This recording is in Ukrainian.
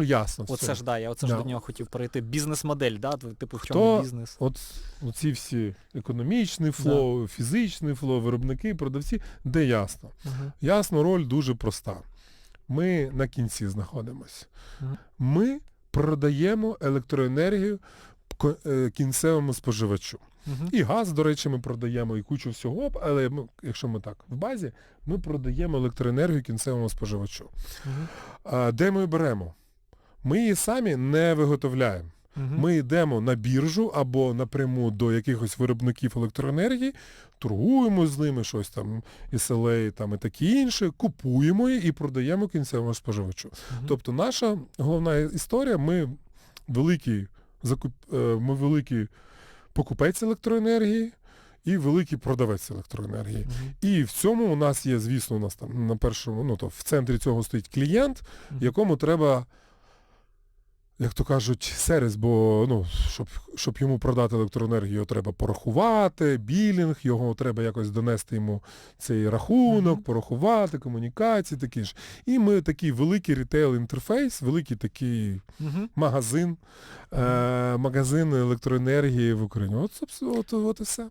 ясно. Оце все. ж да, я оце ж до нього хотів перейти. Бізнес-модель, да? типу в Хто чому бізнес? От оці всі економічний флоу, фізичний флоу, виробники, продавці, де ясно. Мгм. Ясно, роль дуже проста. Ми на кінці знаходимося. Мгм. Ми продаємо електроенергію е, кінцевому споживачу. Мгм. І газ, до речі, ми продаємо, і кучу всього, але ми, якщо ми так в базі, ми продаємо електроенергію кінцевому споживачу. Мгм. А де ми беремо? Ми її самі не виготовляємо. Мгм. Ми йдемо на біржу або напряму до якихось виробників електроенергії, торгуємо з ними щось там, SLA там і таке інше, купуємо її і продаємо кінцевому споживачу. Мгм. Тобто наша головна історія, ми великий, закуп... е, ми великий покупець електроенергії і великий продавець електроенергії. Мгм. І в цьому у нас є, звісно, у нас там на першому, ну то в центрі цього стоїть клієнт, Мгм. якому треба, як то кажуть, сервіс, бо ну, щоб, щоб йому продати електроенергію, його треба порахувати, білінг, його треба якось донести йому цей рахунок, Мгм. порахувати, комунікації, такі ж. І ми такий великий рітейл-інтерфейс, великий такий Мгм. магазин, е, магазин електроенергії в Україні. От, собственно, от, от і все.